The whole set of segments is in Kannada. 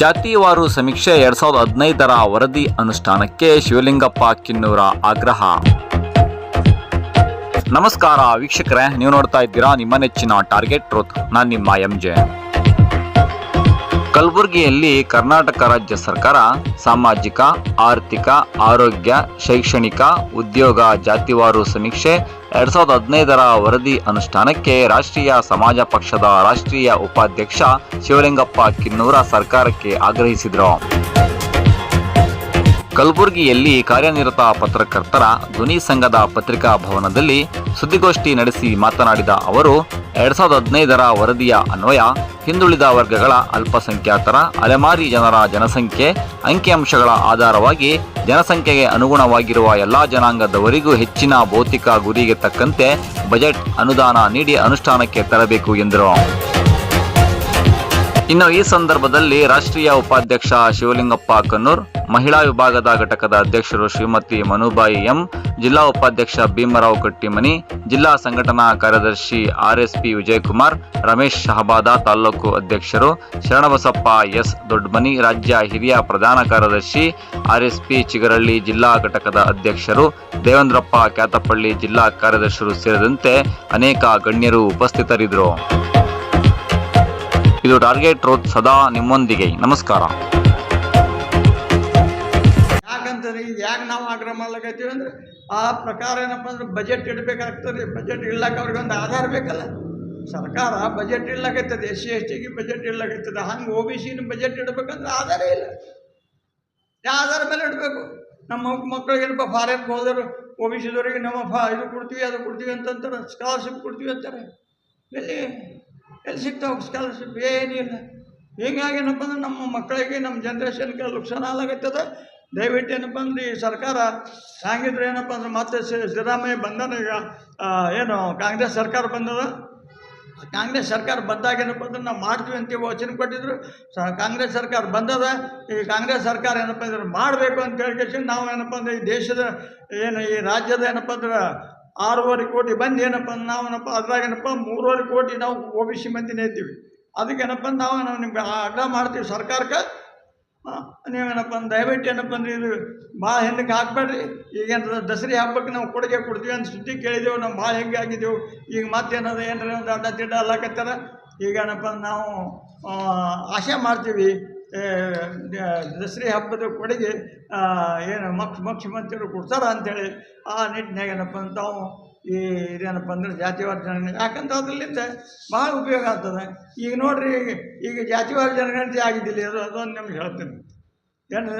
ಜಾತಿವಾರು ಸಮೀಕ್ಷೆ ಎರಡ್ ಸಾವಿರದ ಹದಿನೈದರ ವರದಿ ಅನುಷ್ಠಾನಕ್ಕೆ ಶಿವಲಿಂಗಪ್ಪ ಕಿನ್ನೂರ ಆಗ್ರಹ. ನಮಸ್ಕಾರ ವೀಕ್ಷಕರೇ, ನೀವು ನೋಡ್ತಾ ಇದ್ದೀರಾ ನಿಮ್ಮ ನೆಚ್ಚಿನ ಟಾರ್ಗೆಟ್ ಟ್ರೂತ್. ನಾನು ನಿಮ್ಮ ಎಂ ಜೆ. ಕಲಬುರಗಿಯಲ್ಲಿ ಕರ್ನಾಟಕ ರಾಜ್ಯ ಸರ್ಕಾರ ಸಾಮಾಜಿಕ, ಆರ್ಥಿಕ, ಆರೋಗ್ಯ, ಶೈಕ್ಷಣಿಕ, ಉದ್ಯೋಗ ಜಾತಿವಾರು ಸಮೀಕ್ಷೆ ಎರಡ್ ಸಾವಿರದ ಹದಿನೈದರ ವರದಿ ಅನುಷ್ಠಾನಕ್ಕೆ ರಾಷ್ಟ್ರೀಯ ಸಮಾಜ ಪಕ್ಷದ ರಾಷ್ಟ್ರೀಯ ಉಪಾಧ್ಯಕ್ಷ ಶಿವಲಿಂಗಪ್ಪ ಕಿನ್ನೂರ ಸರ್ಕಾರಕ್ಕೆ ಆಗ್ರಹಿಸಿದರು. ಕಲಬುರಗಿಯಲ್ಲಿ ಕಾರ್ಯನಿರತ ಪತ್ರಕರ್ತರ ಧ್ವನಿ ಸಂಘದ ಪತ್ರಿಕಾ ಭವನದಲ್ಲಿ ಸುದ್ದಿಗೋಷ್ಠಿ ನಡೆಸಿ ಮಾತನಾಡಿದ ಅವರು, ಎರಡ್ ಸಾವಿರದ ಹದಿನೈದರ ವರದಿಯ ಅನ್ವಯ ಹಿಂದುಳಿದ ವರ್ಗಗಳ ಅಲ್ಪಸಂಖ್ಯಾತರ ಅಲೆಮಾರಿ ಜನರ ಜನಸಂಖ್ಯೆ ಅಂಕಿಅಂಶಗಳ ಆಧಾರವಾಗಿ ಜನಸಂಖ್ಯೆಗೆ ಅನುಗುಣವಾಗಿರುವ ಎಲ್ಲಾ ಜನಾಂಗದವರಿಗೂ ಹೆಚ್ಚಿನ ಭೌತಿಕ ಗುರಿಗೆ ತಕ್ಕಂತೆ ಬಜೆಟ್ ಅನುದಾನ ನೀಡಿ ಅನುಷ್ಠಾನಕ್ಕೆ ತರಬೇಕು ಎಂದರು. ಇನ್ನು ಈ ಸಂದರ್ಭದಲ್ಲಿ ರಾಷ್ಟ್ರೀಯ ಉಪಾಧ್ಯಕ್ಷ ಶಿವಲಿಂಗಪ್ಪ ಕನ್ನೂರ್ ಮಹಿಳಾ ವಿಭಾಗದ ಘಟಕದ ಅಧ್ಯಕ್ಷರು ಶ್ರೀಮತಿ ಮನುಬಾಯಿ ಎಂ, ಜಿಲ್ಲಾ ಉಪಾಧ್ಯಕ್ಷ ಭೀಮರಾವ್ ಕಟ್ಟಿಮನಿ, ಜಿಲ್ಲಾ ಸಂಘಟನಾ ಕಾರ್ಯದರ್ಶಿ ಆರ್ಎಸ್ಪಿ ವಿಜಯಕುಮಾರ್, ರಮೇಶ್ ಶಹಬಾದ ತಾಲೂಕು ಅಧ್ಯಕ್ಷರು ಶರಣಬಸಪ್ಪ ಎಸ್ ದೊಡ್ಡಮನಿ ರಾಜ್ಯ ಹಿರಿಯ ಪ್ರಧಾನ ಕಾರ್ಯದರ್ಶಿ ಆರ್ಎಸ್ಪಿ ಚಿಗರಳ್ಳಿ ಜಿಲ್ಲಾ ಘಟಕದ ಅಧ್ಯಕ್ಷರು ದೇವೇಂದ್ರಪ್ಪ ಕ್ಯಾತಪಳ್ಳಿ ಜಿಲ್ಲಾ ಕಾರ್ಯದರ್ಶಿಗಳು ಸೇರಿದಂತೆ ಅನೇಕ ಗಣ್ಯರು ಉಪಸ್ಥಿತರಿದ್ದರು. ಇದು ಟಾರ್ಗೆಟ್ ರೋಡ್ ಸದಾ ನಿಮ್ಮೊಂದಿಗೆ. ನಮಸ್ಕಾರ. ಯಾಕಂತಂದ್ರೆ ಇದು ಯಾಕೆ ನಾವು ಆಗ್ರಹ ಮಾಡ್ಲಕತ್ತೀವಿ ಅಂದ್ರೆ ಆ ಪ್ರಕಾರ ಏನಪ್ಪ ಅಂದ್ರೆ ಬಜೆಟ್ ಇಡಬೇಕಾಗ್ತದೆ. ಬಜೆಟ್ ಇಡ್ಲಕ್ಕ ಅವ್ರಿಗೊಂದು ಆಧಾರ ಬೇಕಲ್ಲ. ಸರ್ಕಾರ ಬಜೆಟ್ ಇಡ್ಲಕತ್ತದ ಎಸ್ ಸಿ ಎಸ್ ಟಿಗೆ ಬಜೆಟ್ ಇಡ್ಲಕತ್ತದ ಹಂಗೆ ಒ ಬಿ ಸಿನ ಬಜೆಟ್ ಇಡಬೇಕಂದ್ರೆ ಆಧಾರ ಇಲ್ಲ. ಯಾವ ಆಧಾರ ಮೇಲೆ ಇಡಬೇಕು. ನಮ್ಮ ಮಕ್ಕಳಿಗೆ ಏನಪ್ಪ ಫಾರಿನ್ಗೆ ಹೋದರು ಒ ಬಿ ಸಿದವರಿಗೆ ನಮ್ಮ ಫಾ ಇದು ಕೊಡ್ತೀವಿ, ಅದು ಕೊಡ್ತೀವಿ ಅಂತಂತಾರೆ ಸ್ಕಾಲರ್ಶಿಪ್ ಕೊಡ್ತೀವಿ ಅಂತಾರೆ. ಎಲ್ಲಿ? ಸಿಗ್ತಾವೆ ಸ್ಕಾಲರ್ಶಿಪ್ ಏನಿಲ್ಲ. ಹೀಗಾಗಿ ಏನಪ್ಪ ಅಂದ್ರೆ ನಮ್ಮ ಮಕ್ಕಳಿಗೆ, ನಮ್ಮ ಜನ್ರೇಷನ್ಗೆ ನುಕ್ಸಾನ ಆಗತ್ತದ ದಯವಿಟ್ಟು ಏನಪ್ಪ ಅಂದ್ರೆ ಈ ಸರ್ಕಾರ ಹ್ಯಾಂಗಿದ್ರೆ ಏನಪ್ಪ ಅಂದ್ರೆ ಮತ್ತೆ ಸಿದ್ದರಾಮಯ್ಯ ಬಂದನ ಈಗ ಏನು, ಕಾಂಗ್ರೆಸ್ ಸರ್ಕಾರ ಬಂದದ? ಕಾಂಗ್ರೆಸ್ ಸರ್ಕಾರ ಬಂದಾಗ ಏನಪ್ಪ ಅಂದ್ರೆ ನಾವು ಮಾಡ್ತೀವಿ ಅಂತ ವಚನ ಕೊಟ್ಟಿದ್ರು. ಕಾಂಗ್ರೆಸ್ ಸರ್ಕಾರ ಬಂದದ. ಈ ಕಾಂಗ್ರೆಸ್ ಸರ್ಕಾರ ಏನಪ್ಪ ಅಂದ್ರೆ ಮಾಡಬೇಕು ಅಂತ ಹೇಳ್ಕೇಸಿ ನಾವು ಏನಪ್ಪ ಅಂದ್ರೆ ಈ ದೇಶದ, ಏನು, ಈ ರಾಜ್ಯದ ಏನಪ್ಪ ಅಂದ್ರೆ ಆರೂವರೆ ಕೋಟಿ ಬಂದು ಏನಪ್ಪ ಅಂದ್ರೆ ನಾವು ಏನಪ್ಪ ಅದ್ರಾಗ ಏನಪ್ಪ ಮೂರುವರೆ ಕೋಟಿ ನಾವು ಒ ಬಿ ಸಿ ಮಂದಿನೇ ಇದ್ದೀವಿ. ಅದಕ್ಕೆ ಏನಪ್ಪ ಅಂದ್ರೆ ನಾವು ನಾವು ನಿಮ್ಗೆ ಅಡ್ಡ ಮಾಡ್ತೀವಿ ಸರ್ಕಾರಕ್ಕೆ. ನೀವೇನಪ್ಪ ದಯವಿಟ್ಟು ಏನಪ್ಪ ಅಂದ್ರೆ ಇದು ಭಾಳ ಹಿಂದಕ್ಕೆ ಹಾಕ್ಬೇಡ್ರಿ. ಈಗೇನು ದಸರಿ ಹಬ್ಬಕ್ಕೆ ನಾವು ಕೊಡುಗೆ ಕೊಡ್ತೀವಿ ಅಂತ ಸುದ್ದಿ ಕೇಳಿದೆವು. ನಾವು ಭಾಳ ಹೆಂಗೆ ಆಗಿದ್ದೆವು ಈಗ ಮತ್ತೇನದ ಏನಾರ ಒಂದು ಅಡ್ಡ ತಿಡ್ಡ ಅಲ್ಲಕತ್ತಾರ. ಈಗ ಏನಪ್ಪ ಅಂದ್ರೆ ನಾವು ಆಶೆ ಮಾಡ್ತೀವಿ. ದಸರಿ ಹಬ್ಬದ ಕೊಡುಗೆ ಏನು ಮಕ್ಷ ಮುಖ್ಯಮಂತ್ರಿಗಳು ಕೊಡ್ತಾರ ಅಂಥೇಳಿ ಆ ನಿಟ್ಟಿನಾಗ ಏನಪ್ಪ ತಾವು ಈ ಇದೇನಪ್ಪ ಅಂದ್ರೆ ಜಾತಿವಾರ ಜನಗಣತಿ ಯಾಕಂದ್ರೆ ಅದರಲ್ಲಿಂದ ಭಾಳ ಉಪಯೋಗ ಆಗ್ತದೆ. ಈಗ ನೋಡ್ರಿ, ಈಗ ಈಗ ಜಾತಿವಾರ ಜನಗಣತಿ ಆಗಿದ್ದಿಲ್ಲ, ಅದು, ಅದೊಂದು ನಿಮ್ಗೆ ಹೇಳ್ತೀನಿ. ಏನು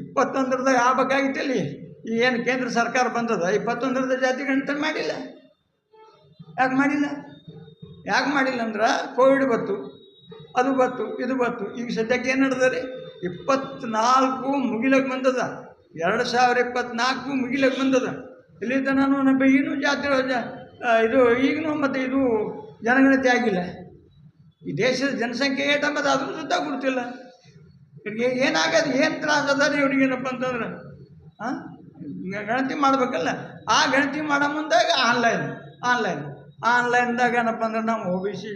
ಇಪ್ಪತ್ತೊಂದರದಾಗ ಆಗ್ಬೇಕಾಗಿತ್ತು ಇಲ್ಲಿ ಈ ಏನು ಕೇಂದ್ರ ಸರ್ಕಾರ ಬಂದದ? ಇಪ್ಪತ್ತೊಂದರದ ಜಾತಿ ಗಣತಿ ಮಾಡಿಲ್ಲ. ಯಾಕೆ ಮಾಡಿಲ್ಲ? ಯಾಕೆ ಮಾಡಿಲ್ಲ ಅಂದ್ರೆ ಕೋವಿಡ್ ಬತ್ತು ಅದು ಬತ್ತು ಇದು ಬತ್ತು ಈಗ ಸದ್ಯಕ್ಕೆ ಏನು ನಡೆದರಿ ಇಪ್ಪತ್ನಾಲ್ಕು ಮುಗಿಲಕ್ಕೆ ಬಂದದ. ಎರಡು ಸಾವಿರ ಇಪ್ಪತ್ನಾಲ್ಕು ಮುಗಿಲಕ್ಕೆ ಬಂದದ. ಇಲ್ಲಿ ನಾನು ನಮ್ಮ ಏನು ಜಾತ್ರೆ ಇದು ಈಗಲೂ ಮತ್ತು ಇದು ಜನಗಣತಿ ಆಗಿಲ್ಲ. ಈ ದೇಶದ ಜನಸಂಖ್ಯೆ ಏಟಂಬದು ಅದನ್ನು ಸುತ್ತ ಕೊಡ್ತಿಲ್ಲ ಇವ್ರಿಗೆ ಏನಾಗದು, ಏನು ತ್ರಾಸ ಅದ ರೀ ಇವ್ರಿಗೆ ಏನಪ್ಪ ಅಂತಂದ್ರೆ? ಹಾಂ ಗಣತಿ ಮಾಡಬೇಕಲ್ಲ. ಆ ಗಣತಿ ಮಾಡೋ ಮುಂದಾಗ ಆನ್ಲೈನ್ ಆನ್ಲೈನ್. ಆನ್ಲೈನ್ದಾಗ ಏನಪ್ಪ ಅಂದ್ರೆ ನಾವು ಓ ಬಿ ಸಿ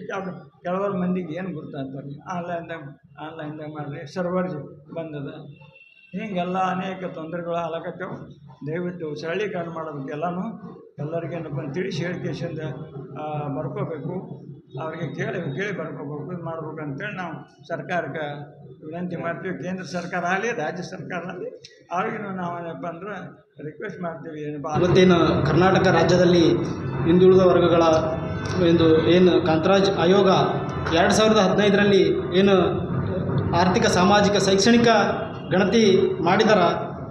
ಕೆಲವರು ಮಂದಿಗೆ ಏನು ಗೊತ್ತಾಗ್ತಾರೆ ಆನ್ಲೈನ್ದಾಗ ಆನ್ಲೈನ್ದಾಗ ಮಾಡಿರಿ ಸರ್ವರ್ ಬಂದದ. ಹೀಗೆಲ್ಲ ಅನೇಕ ತೊಂದರೆಗಳು ಆಗಕತ್ತೇವೆ ದಯವಿಟ್ಟು ಸರಳೀಕರಣ ಮಾಡೋದಕ್ಕೆ ಎಲ್ಲನೂ ಎಲ್ಲರಿಗೆ ತಿಳಿಸಿ ಹೇಳಿಕೆಸಿಂದ ಬರ್ಕೋಬೇಕು. ಅವ್ರಿಗೆ ಕೇಳಿ ಕೇಳಿ ಬರ್ಕೋಬೇಕು. ಇದು ಮಾಡ್ಬೇಕು ಅಂತೇಳಿ ನಾವು ಸರ್ಕಾರಕ್ಕೆ ವಿನಂತಿ ಮಾಡ್ತೀವಿ. ಕೇಂದ್ರ ಸರ್ಕಾರ ಆಗಲಿ, ರಾಜ್ಯ ಸರ್ಕಾರ ಆಗಲಿ, ಅವ್ರಿಗೆ ನಾವು ಏನಪ್ಪ ಅಂದ್ರೆ ರಿಕ್ವೆಸ್ಟ್ ಮಾಡ್ತೀವಿ. ಏನಪ್ಪ ಇವತ್ತೇನು ಕರ್ನಾಟಕ ರಾಜ್ಯದಲ್ಲಿ ಹಿಂದುಳಿದ ವರ್ಗಗಳ ಒಂದು ಏನು ಕಾಂತರಾಜ್ ಆಯೋಗ ಎರಡು ಸಾವಿರದ ಹದಿನೈದರಲ್ಲಿ ಏನು ಆರ್ಥಿಕ, ಸಾಮಾಜಿಕ, ಶೈಕ್ಷಣಿಕ ಗಣತಿ ಮಾಡಿದರ?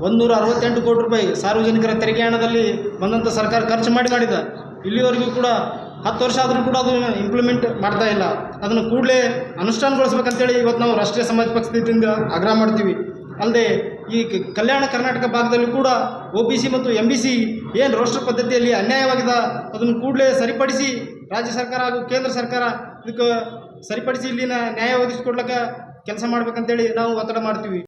ಒಂದೂರ ಅರವತ್ತೆಂಟು ಕೋಟಿ ರೂಪಾಯಿ ಸಾರ್ವಜನಿಕರ ತೆರಿಗೆ ಹಣದಲ್ಲಿ ಬಂದಂಥ ಸರ್ಕಾರ ಖರ್ಚು ಮಾಡಿ ಮಾಡಿದ. ಇಲ್ಲಿವರೆಗೂ ಕೂಡ ಹತ್ತು ವರ್ಷ ಆದರೂ ಕೂಡ ಅದು ಇಂಪ್ಲಿಮೆಂಟ್ ಮಾಡ್ತಾ ಇಲ್ಲ. ಅದನ್ನು ಕೂಡಲೇ ಅನುಷ್ಠಾನಗೊಳಿಸ್ಬೇಕಂತೇಳಿ ಇವತ್ತು ನಾವು ರಾಷ್ಟ್ರೀಯ ಸಮಾಜ ಪಕ್ಷದಿಂದ ಆಗ್ರಹ ಮಾಡ್ತೀವಿ. ಅಲ್ಲದೆ ಈ ಕಲ್ಯಾಣ ಕರ್ನಾಟಕ ಭಾಗದಲ್ಲಿ ಕೂಡ ಒ ಬಿ ಸಿ ಮತ್ತು ಎಂ ಬಿ ಸಿ ಏನು ರೋಸ್ಟರ್ ಪದ್ಧತಿಯಲ್ಲಿ ಅನ್ಯಾಯವಾಗಿದೆ ಅದನ್ನು ಕೂಡಲೇ ಸರಿಪಡಿಸಿ ರಾಜ್ಯ ಸರ್ಕಾರ ಹಾಗೂ ಕೇಂದ್ರ ಸರ್ಕಾರ ಇದಕ್ಕೆ ಸರಿಪಡಿಸಿ ಇಲ್ಲಿನ ನ್ಯಾಯ ಒದಗಿಸಿಕೊಡ್ಲಿಕ್ಕೆ ಕೆಲಸ ಮಾಡ್ಬೇಕಂತೇಳಿ ನಾವು ಒತ್ತಡ ಮಾಡ್ತೀವಿ.